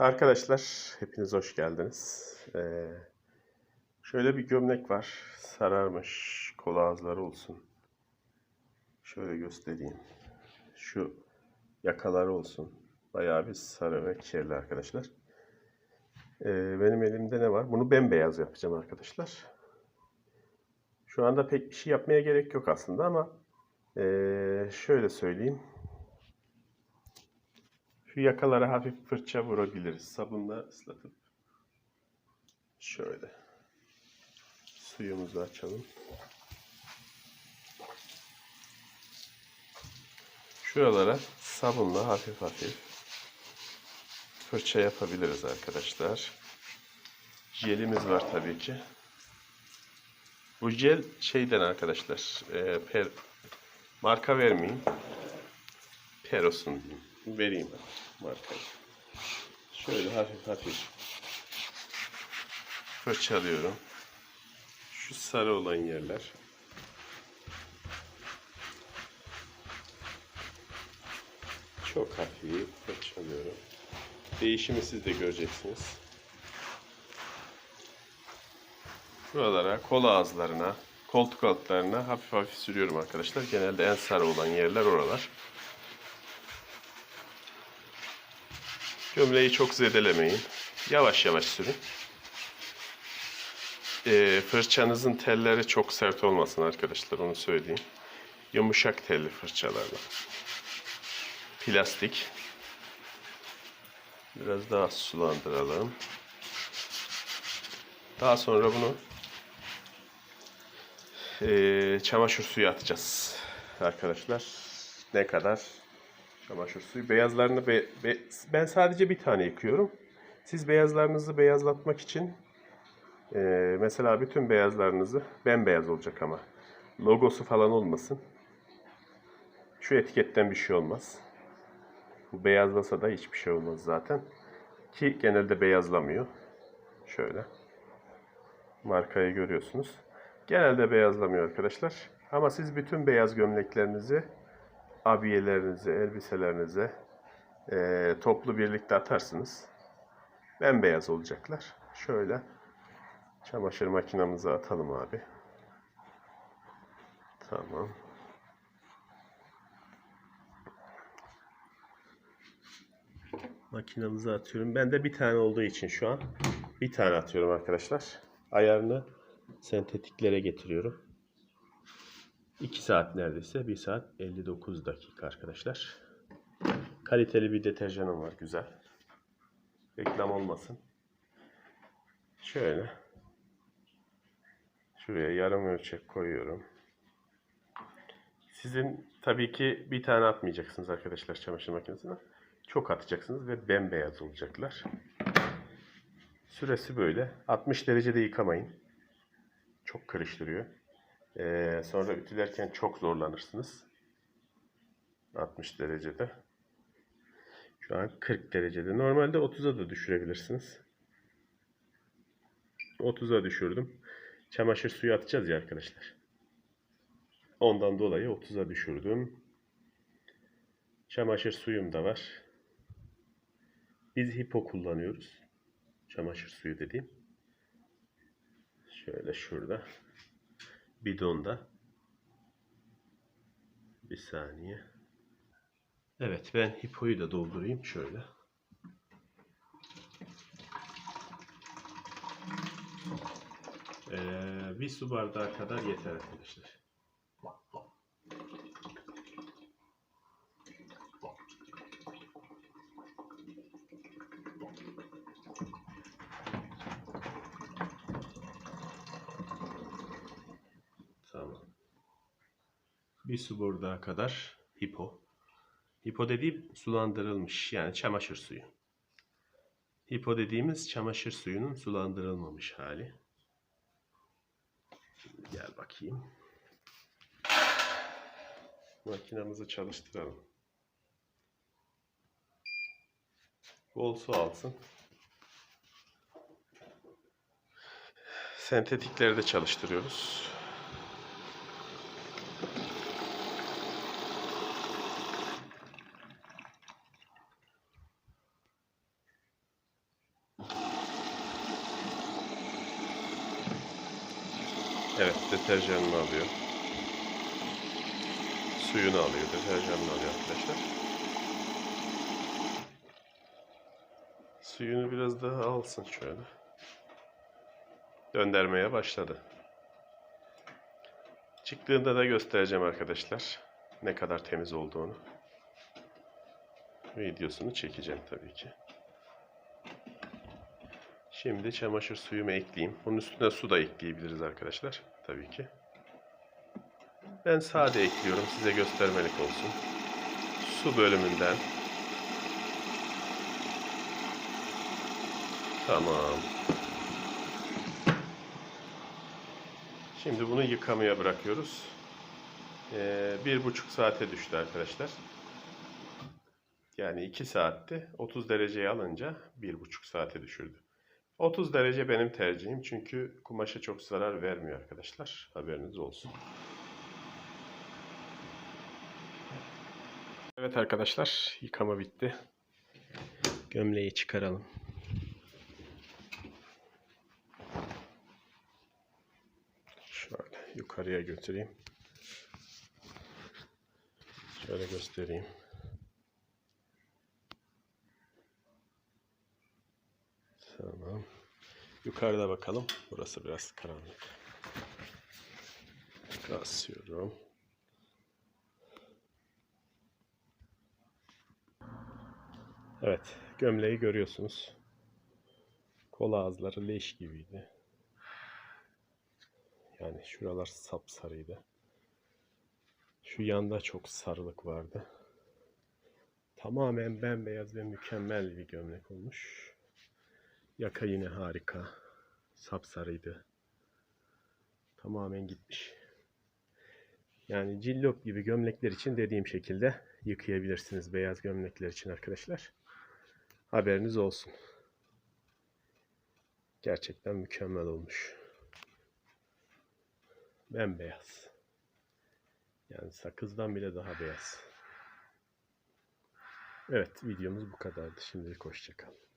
Arkadaşlar hepiniz hoş geldiniz. Ee, şöyle bir gömlek var. Sararmış. Kol ağızları olsun. Şöyle göstereyim. Şu yakaları olsun. Bayağı bir sarı ve kirli arkadaşlar. Ee, benim elimde ne var? Bunu bembeyaz yapacağım arkadaşlar. Şu anda pek bir şey yapmaya gerek yok aslında ama ee, şöyle söyleyeyim. Şu yakalara hafif fırça vurabiliriz. Sabunla ıslatıp şöyle suyumuzu açalım. Şuralara sabunla hafif hafif fırça yapabiliriz arkadaşlar. Jelimiz var tabii ki. Bu jel şeyden arkadaşlar. e, per, marka vermeyeyim. Peros'un diyeyim. Vereyim ben markayı. Şöyle hafif hafif fırçalıyorum. Şu sarı olan yerler. Çok hafif fırçalıyorum. Değişimi siz de göreceksiniz. Buralara, kol ağızlarına, koltuk altlarına hafif hafif sürüyorum arkadaşlar. Genelde en sarı olan yerler oralar. Gömleği çok zedelemeyin. Yavaş yavaş sürün. Ee, fırçanızın telleri çok sert olmasın arkadaşlar onu söyleyeyim. Yumuşak telli fırçalarla. Plastik. Biraz daha sulandıralım. Daha sonra bunu ee, çamaşır suyu atacağız arkadaşlar. Ne kadar? Çamaşır suyu. Beyazlarını be- be- ben sadece bir tane yıkıyorum. Siz beyazlarınızı beyazlatmak için ee, mesela bütün beyazlarınızı bembeyaz olacak ama logosu falan olmasın. Şu etiketten bir şey olmaz. Bu beyazlasa da hiçbir şey olmaz zaten. Ki genelde beyazlamıyor. Şöyle. Markayı görüyorsunuz. Genelde beyazlamıyor arkadaşlar. Ama siz bütün beyaz gömleklerinizi abiyelerinize, elbiselerinize e, toplu birlikte atarsınız. Bembeyaz olacaklar. Şöyle çamaşır makinamıza atalım abi. Tamam. Makinamıza atıyorum. Ben de bir tane olduğu için şu an bir tane atıyorum arkadaşlar. Ayarını sentetiklere getiriyorum. 2 saat neredeyse. 1 saat 59 dakika arkadaşlar. Kaliteli bir deterjanım var. Güzel. Reklam olmasın. Şöyle. Şuraya yarım ölçek koyuyorum. Sizin tabii ki bir tane atmayacaksınız arkadaşlar çamaşır makinesine. Çok atacaksınız ve bembeyaz olacaklar. Süresi böyle. 60 derecede yıkamayın. Çok karıştırıyor. Ee, sonra ütülerken çok zorlanırsınız. 60 derecede. Şu an 40 derecede. Normalde 30'a da düşürebilirsiniz. 30'a düşürdüm. Çamaşır suyu atacağız ya arkadaşlar. Ondan dolayı 30'a düşürdüm. Çamaşır suyum da var. Biz hipo kullanıyoruz. Çamaşır suyu dediğim. Şöyle şurada. Bidonda. Bir saniye. Evet ben hipoyu da doldurayım şöyle. Ee, bir su bardağı kadar yeter arkadaşlar. Tamam. Bir su bardağı kadar hipo. Hipo dediğim sulandırılmış yani çamaşır suyu. Hipo dediğimiz çamaşır suyunun sulandırılmamış hali. Gel bakayım. Makinamızı çalıştıralım. Bol su alsın. Sentetikleri de çalıştırıyoruz. Evet deterjanını alıyor. Suyunu alıyor, deterjanını alıyor arkadaşlar. Suyunu biraz daha alsın şöyle. Döndürmeye başladı. Çıktığında da göstereceğim arkadaşlar. Ne kadar temiz olduğunu. Videosunu çekeceğim tabii ki. Şimdi çamaşır suyumu ekleyeyim. Bunun üstüne su da ekleyebiliriz arkadaşlar. Tabii ki. Ben sade ekliyorum. Size göstermelik olsun. Su bölümünden. Tamam. Şimdi bunu yıkamaya bırakıyoruz. Ee, bir buçuk saate düştü arkadaşlar. Yani 2 saatte 30 dereceye alınca bir buçuk saate düşürdü. 30 derece benim tercihim çünkü kumaşa çok zarar vermiyor arkadaşlar. Haberiniz olsun. Evet arkadaşlar yıkama bitti. Gömleği çıkaralım. Şöyle yukarıya götüreyim. Şöyle göstereyim. Tamam. Yukarıda bakalım. Burası biraz karanlık. Kasıyorum. Evet. Gömleği görüyorsunuz. Kol ağızları leş gibiydi. Yani şuralar sapsarıydı. Şu yanda çok sarılık vardı. Tamamen bembeyaz ve mükemmel bir gömlek olmuş. Yaka yine harika. Sapsarıydı. Tamamen gitmiş. Yani cillop gibi gömlekler için dediğim şekilde yıkayabilirsiniz beyaz gömlekler için arkadaşlar. Haberiniz olsun. Gerçekten mükemmel olmuş. Bembeyaz. Yani sakızdan bile daha beyaz. Evet videomuz bu kadardı. Şimdilik hoşçakalın.